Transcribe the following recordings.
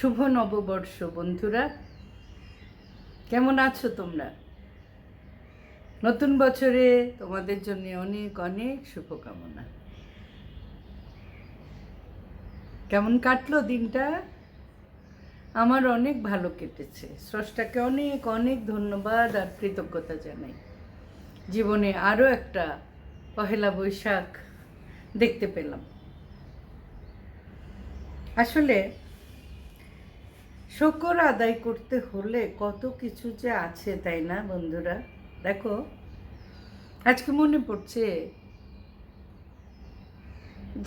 শুভ নববর্ষ, বন্ধুরা। কেমন আছো তোমরা? নতুন বছরে তোমাদের জন্য অনেক অনেক শুভকামনা। কেমন কাটলো দিনটা? আমার অনেক ভালো কেটেছে। স্রষ্টাকে অনেক অনেক ধন্যবাদ আর কৃতজ্ঞতা জানাই। জীবনে আরও একটা পহেলা বৈশাখ দেখতে পেলাম। আসলে শকর আদায় করতে হলে কত কিছু যে আছে, তাই না বন্ধুরা? দেখো, আজকে মনে পড়ছে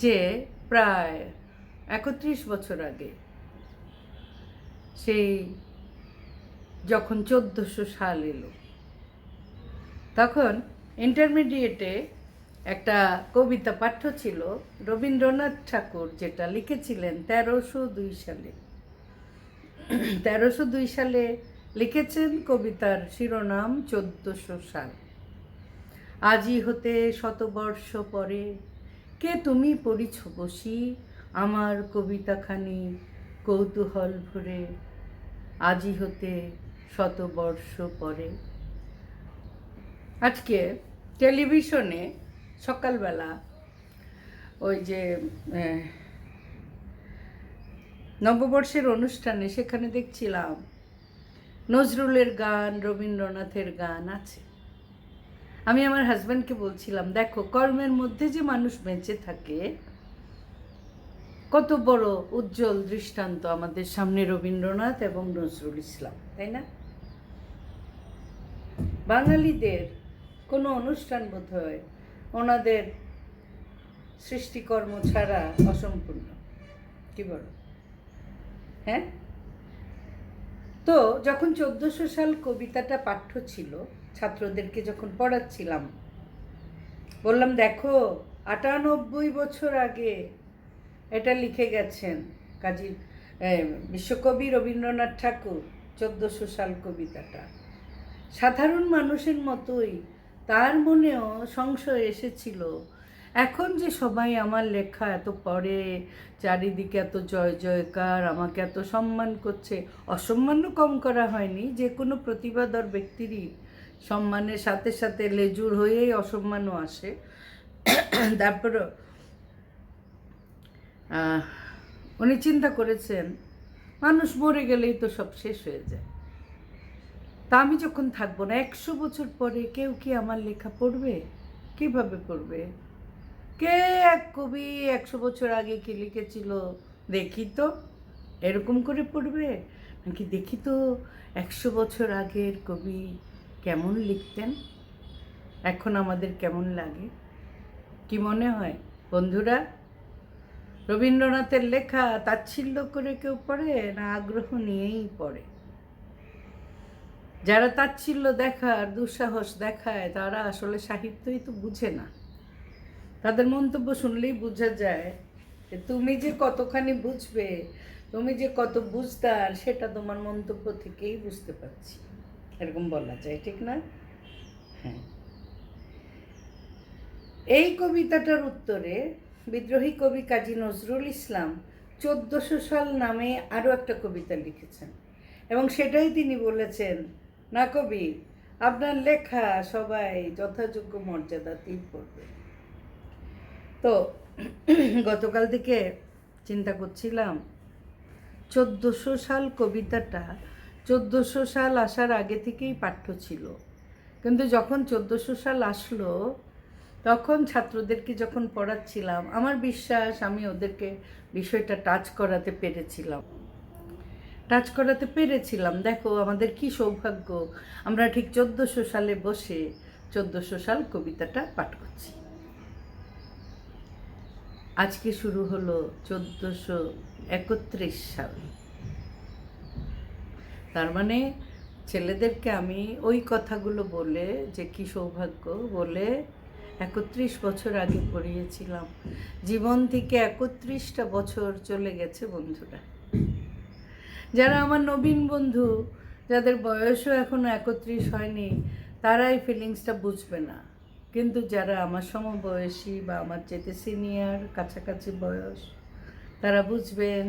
যে প্রায় একত্রিশ বছর আগে সেই যখন চোদ্দোশো সাল এলো, তখন ইন্টারমিডিয়েটে একটা কবিতা পাঠ্য ছিল রবীন্দ্রনাথ ঠাকুর যেটা লিখেছিলেন তেরোশো দুই সালে। তেরোশো দুই সালে লিখেছেন কবিতার শিরোনাম চোদ্দশো সাল। আজই হতে শতবর্ষ পরে, কে তুমি পড়িছ বসি? আমার কবিতাখানি কৌতূহল ভরে, আজই হতে শতবর্ষ পরে। আজকে টেলিভিশনে সকালবেলা ওই যে নববর্ষের অনুষ্ঠানে সেখানে দেখছিলাম নজরুলের গান, রবীন্দ্রনাথের গান আছে। আমি আমার হাজব্যান্ডকে বলছিলাম, দেখো, কর্মের মধ্যে যে মানুষ বেঁচে থাকে, কত বড় উজ্জ্বল দৃষ্টান্ত আমাদের সামনে রবীন্দ্রনাথ এবং নজরুল ইসলাম, তাই না? বাঙালিদের কোনো অনুষ্ঠান বোধ হয় ওনাদের সৃষ্টিকর্ম ছাড়া অসম্পূর্ণ। কি বলো? হ্যাঁ? তো যখন চোদ্দোশো সাল কবিতাটা পাঠ্য ছিল, ছাত্রদেরকে যখন পড়াচ্ছিলাম, বললাম, দেখো, আটানব্বই বছর আগে এটা লিখে গেছেন কাজী বিশ্বকবি রবীন্দ্রনাথ ঠাকুর, চোদ্দোশো সাল কবিতাটা। সাধারণ মানুষের মতোই তার মনেও সংশয় এসেছিল এখন যে সবাই আমার লেখা এত পড়ে চারিদিকে এত জয় জয়কার আমাকে এত সম্মান করছে অসম্মানও কম করা হয়নি যে কোনো প্রতিভাধর ব্যক্তিরই। সম্মানের সাথে সাথে লেজুর হয়েই অসম্মানও আসে। তারপরও আহ, উনি চিন্তা করেছেন মানুষ মরে গেলেই তো সব শেষ হয়ে যায়। তা আমি যখন থাকব না একশো বছর পরে কেউ কি আমার লেখা পড়বে? কীভাবে পড়বে? কে এক কবি একশো বছর আগে কি লিখেছিল? দেখি তো। এরকম করে পড়বে? নাকি দেখি তো একশো বছর আগের কবি কেমন লিখতেন? এখন আমাদের কেমন লাগে? কি মনে হয়? বন্ধুরা, রবীন্দ্রনাথের লেখা তাচ্ছিল্য করে কেউ পড়ে না আগ্রহ নিয়েই পড়ে? যারা তাচ্ছিল্য দেখার, দুঃসাহস দেখায়, তারা আসলে সাহিত্যই তো বুঝে না। তাদের মন্তব্য শুনলেই বোঝা যায় যে তুমি যে কতখানি বুঝবে, তুমি যে কত বুঝতার সেটা তোমার মন্তব্য থেকেই বুঝতে পারছি। এরকম বলা যায়, ঠিক না? হ্যাঁ। এই কবিতাটার উত্তরে বিদ্রোহী কবি কাজী নজরুল ইসলাম চোদ্দশো সাল নামে আরও একটা কবিতা লিখেছেন এবং সেটাই তিনি বলেছেন, না কবি, আপনার লেখা সবাই যথাযোগ্য মর্যাদাতেই পড়বে তো গতকাল থেকে চিন্তা করছিলাম, চোদ্দোশো সাল কবিতাটা, চোদ্দোশো সাল আসার আগে থেকেই পাঠ্য ছিল। কিন্তু যখন চোদ্দোশো সাল আসলো, তখন ছাত্রদেরকে যখন পড়াচ্ছিলাম, আমার বিশ্বাস আমি ওদেরকে বিষয়টা টাচ করাতে পেরেছিলাম। টাচ করাতে পেরেছিলাম। দেখো, আমাদের কি সৌভাগ্য, আমরা ঠিক চোদ্দোশো সালে বসে চোদ্দোশো সাল কবিতাটা পাঠ করছি। আজকে শুরু হলো চোদ্দোশো একত্রিশ সাল। তার মানে ছেলেদেরকে আমি ওই কথাগুলো বলে, যে কি সৌভাগ্য, বলে একত্রিশ বছর আগে পড়িয়েছিলাম। জীবন থেকে একত্রিশটা বছর চলে গেছে বন্ধুরা। যারা আমার নবীন বন্ধু, যাদের বয়সও এখনও একত্রিশ হয়নি, তারা এই ফিলিংসটা বুঝবে না। কিন্তু যারা আমার সমবয়সী বা আমার চেতে সিনিয়র কাছাকাছি বয়স, তারা বুঝবেন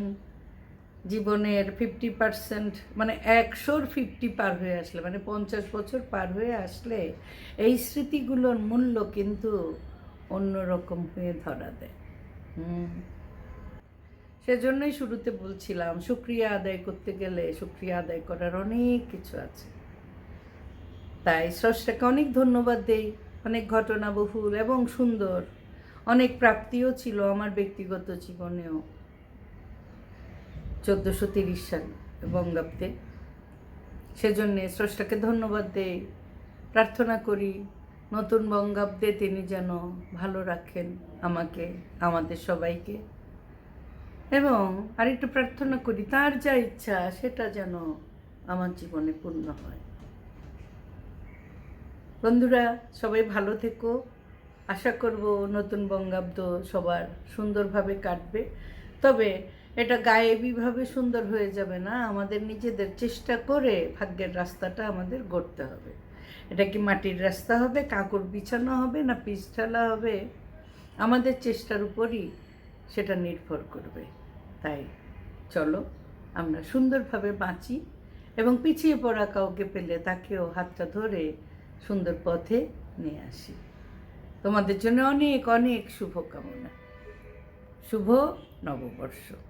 জীবনের ফিফটি পার্সেন্ট মানে একশোর ফিফটি পার হয়ে আসলে মানে পঞ্চাশ বছর পার হয়ে আসলে এই স্মৃতিগুলোর মূল্য কিন্তু অন্যরকম হয়ে ধরা দেয়। সেজন্যই শুরুতে বলছিলাম শুক্রিয়া আদায় করতে গেলে শুক্রিয়া আদায় করার অনেক কিছু আছে। তাই স্রষ্টাকে অনেক ধন্যবাদ দেই। অনেক ঘটনা বহুল এবং সুন্দর। অনেক প্রাপ্তিও ছিল আমার ব্যক্তিগত জীবনেও। চোদ্দোশো তিরিশ সাল বঙ্গাব্দে। সেজন্যে স্রষ্টাকে ধন্যবাদ দেই। প্রার্থনা করি নতুন বঙ্গাব্দে তিনি যেন ভালো রাখেন আমাকে, আমাদের সবাইকে। এবং আরেকটু প্রার্থনা করি, তার যা ইচ্ছা সেটা যেন আমার জীবনে পূর্ণ হয়। বন্ধুরা, সবাই ভালো থেকো। আশা করব নতুন বঙ্গাব্দ সবার সুন্দরভাবে কাটবে। তবে এটা গায়েবীভাবে সুন্দর হয়ে যাবে না। আমাদের নিজেদের চেষ্টা করে ভাগ্যের রাস্তাটা আমাদের গড়তে হবে। এটা কি মাটির রাস্তা হবে, কাঁকড় বিছানো হবে না পিস ঢালা হবে? আমাদের চেষ্টার উপরই সেটা নির্ভর করবে। তাই চলো, আমরা সুন্দরভাবে বাঁচি এবং পিছিয়ে পড়া কাউকে পেলে তাকেও হাতটা ধরে সুন্দর পথে নিয়ে আসি। তোমাদের জন্য অনেক অনেক শুভকামনা। শুভ নববর্ষ।